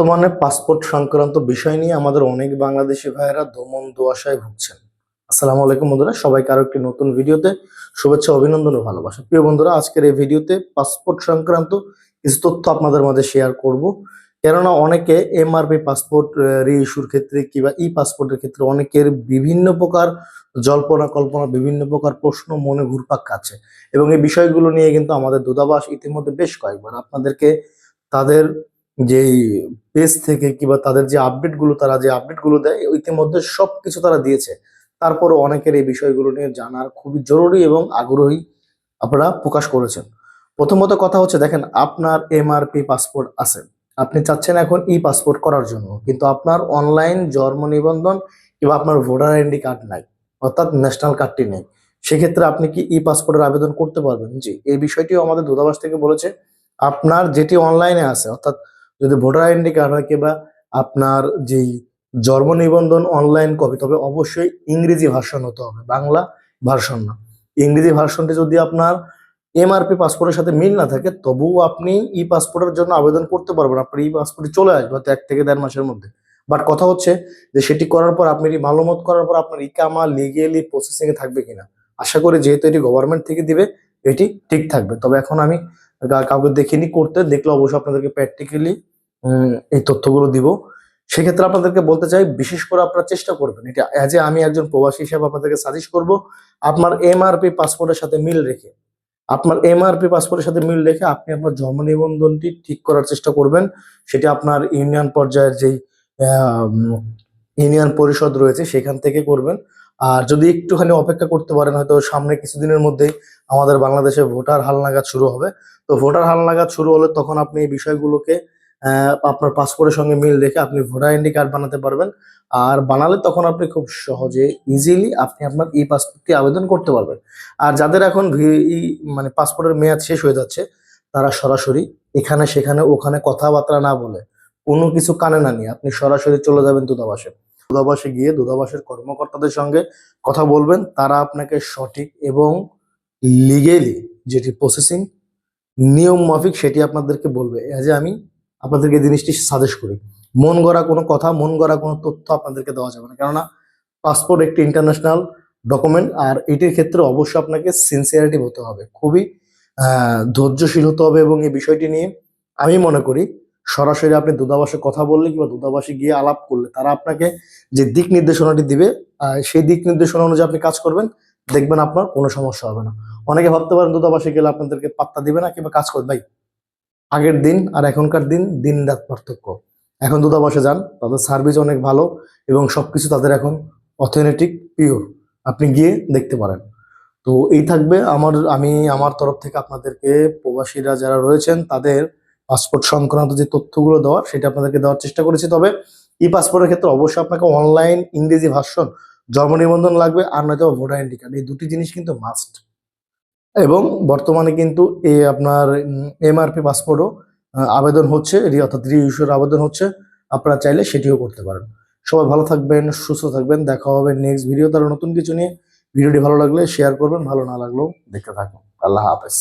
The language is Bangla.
বর্তমানে পাসপোর্ট সংক্রান্ত বিষয় নিয়ে আমাদের অনেক বাংলাদেশি ভাইয়েরা দমন দোয়াশায় ভুগছেন। আসসালামু আলাইকুম বন্ধুরা, সবাইকে আরও একটি নতুন ভিডিওতে শুভেচ্ছা, অভিনন্দন ও ভালোবাসা। প্রিয় বন্ধুরা, আজকের এই ভিডিওতে পাসপোর্ট সংক্রান্ত কিছু তথ্য আপনাদের মাঝে শেয়ার করব। কেননা অনেকে এমআরপি পাসপোর্ট রি ইস্যুর ক্ষেত্রে কিংবা ই পাসপোর্টের ক্ষেত্রে অনেকের বিভিন্ন প্রকার জল্পনা কল্পনা, বিভিন্ন প্রকার প্রশ্ন মনে ঘুরপাক খাচ্ছে। এবং এই বিষয়গুলো নিয়ে কিন্তু আমাদের দূতাবাস ইতিমধ্যে বেশ কয়েকবার আপনাদেরকে তাদের যেই পেজ থেকে কিংবা তাদের যে আপডেটগুলো, তারা যে আপডেটগুলো দেয়, ইতিমধ্যে সব কিছু তারা দিয়েছে। তারপরও অনেকের এই বিষয়গুলো নিয়ে জানার খুবই জরুরি এবং আগ্রহী আপনারা প্রকাশ করেছেন। প্রথমত কথা হচ্ছে, দেখেন, আপনার এমআরপি পাসপোর্ট আছে। আপনি চাচ্ছেন এখন ই পাসপোর্ট করার জন্য, কিন্তু আপনার অনলাইন জন্ম নিবন্ধন কিংবা আপনার ভোটার আইডি কার্ড নাই, অর্থাৎ ন্যাশনাল কার্ডটি নেই। সেক্ষেত্রে আপনি কি ই পাসপোর্টের আবেদন করতে পারবেন? জি, এই বিষয়টিও আমাদের দূতাবাস থেকে বলেছে, আপনার যেটি অনলাইনে আছে, অর্থাৎ যদি ভোটার আইডেন্টি কার্ড হয় কিংবা আপনার যেই জন্ম নিবন্ধন অনলাইন কপি তবে অবশ্যই ইংরেজি ভার্সন হতে হবে, বাংলা ভার্সন না। ইংরেজি ভার্সনটি যদি আপনার এমআরপি পাসপোর্টের সাথে মিল না থাকে, তবুও আপনি ই পাসপোর্টের জন্য আবেদন করতে পারবেন, আপনার ই পাসপোর্টে চলে আসবে হয়তো এক থেকে দেড় মাসের মধ্যে। বাট কথা হচ্ছে যে সেটি করার পর আপনি এটি মালুমত করার পর আপনার ইকামা লিগেলি প্রসেসিং এ থাকবে কিনা। আশা করি যেহেতু এটি গভর্নমেন্ট থেকে দিবে, এটি ঠিক থাকবে। তবে এখন আমি কাউকে দেখিনি করতে, দেখলে অবশ্যই আপনাদেরকে প্র্যাকটিক্যালি এই তথ্যগুলো দিব। সেক্ষেত্রে আপনাদেরকে বলতে চাই, বিশেষ করে আপনারা চেষ্টা করবেন। এটা অ্যাজ এ আমি একজন প্রবাসী হিসেবে আপনাদেরকে সাজেস্ট করব, আপনার এমআরপি পাসপোর্টের সাথে মিল রেখে। আপনার এমআরপি পাসপোর্টের সাথে মিল রেখে আপনি আপনার জন্ম নিবন্ধনটি ঠিক করার চেষ্টা করবেন। সেটি আপনার ইউনিয়ন পর্যায়ের যেই ইউনিয়ন পরিষদ রয়েছে, সেখান থেকে করবেন। আর যদি একটুখানি অপেক্ষা করতে পারেন, হয়তো সামনে কিছুদিনের মধ্যেই আমাদের বাংলাদেশে ভোটার হালনাগাদ শুরু হবে। তো ভোটার হালনাগাদ শুরু হলে তখন আপনি এই বিষয়গুলোকে আপনার পাসপোর্টের সঙ্গে মিল রেখে আপনি ভোটার আইডি কার্ড বানাতে পারবেন। আর বানালে তখন আপনি খুব সহজে ইজিলি আপনি আপনার ই পাসপোর্টটি আবেদন করতে পারবেন। আর যাদের এখন মানে পাসপোর্টের মেয়াদ শেষ হয়ে যাচ্ছে, তারা সরাসরি এখানে সেখানে ওখানে কথাবার্তা না বলে কোনো কিছু কানে না নিয়ে আপনি সরাসরি চলে যাবেন দূতাবাসে। দূতাবাসে গিয়ে দূতাবাসের কর্মকর্তাদের সঙ্গে কথা বলবেন, তারা আপনাকে সঠিক এবং লিগেলি যেটি প্রসেসিং নিয়ম মাফিক সেটি আপনাদেরকে বলবে। এজ আমি আপনাদেরকে জিনিসটি সাজেস্ট করি। মন গড়া কোনো কথা, মন গড়া কোনো তথ্য আপনাদেরকে দেওয়া যাবে না। কেননা পাসপোর্ট একটি ইন্টারন্যাশনাল ডকুমেন্ট আর এটির ক্ষেত্রে অবশ্যই আপনাকে সিনসিয়ারিটি হতে হবে। খুবই ধৈর্যশীল হতে হবে এবং এই বিষয়টি নিয়ে আমি মনে করি সরাসরি আপনি দূতাবাসে কথা বললে কিংবা দূতাবাসে গিয়ে আলাপ করলে তারা আপনাকে যে দিক নির্দেশনাটি দিবে সেই দিক নির্দেশনা অনুযায়ী আপনি কাজ করবেন, দেখবেন আপনার কোনো সমস্যা হবে না। অনেকে ভাবতে পারেন দূতাবাসে গেলে আপনাদেরকে পাত্তা দিবে না কিংবা কাজ করবে। ভাই আগের দিন আর এখনকার দিন দিন রাত পার্থক্য। এখন দূতাবাসে যান, তাদের সার্ভিস অনেক ভালো এবং সবকিছু তাদের এখন অথেন্টিক পিওর আপনি গিয়ে দেখতে পারেন। তো এই থাকবে আমার, আমি আমার তরফ থেকে আপনাদেরকে, প্রবাসীরা যারা রয়েছেন, তাদের পাসপোর্ট সংক্রান্ত যে তথ্যগুলো দেওয়ার, সেটা আপনাদেরকে দেওয়ার চেষ্টা করেছি। তবে ই পাসপোর্টের ক্ষেত্রে অবশ্যই আপনাকে অনলাইন ইংরেজি ভার্সন জন্ম নিবন্ধন লাগবে, আর নয়তো ভোটার আইডি কার্ড এই দুটি জিনিস কিন্তু মাস্ট এবং বর্তমানে কিন্তু এ আপনার এমআরপি পাসপোর্টও আবেদন হচ্ছে অর্থাৎ রি ইস্যুর আবেদন হচ্ছে। আপনারা চাইলে সেটিও করতে পারেন। সবাই ভালো থাকবেন, সুস্থ থাকবেন। দেখা হবে নেক্সট ভিডিও তার নতুন কিছু নিয়ে। ভিডিওটি ভালো লাগলে শেয়ার করবেন, ভালো না লাগলেও দেখতে থাকুন। আল্লাহ হাফেজ।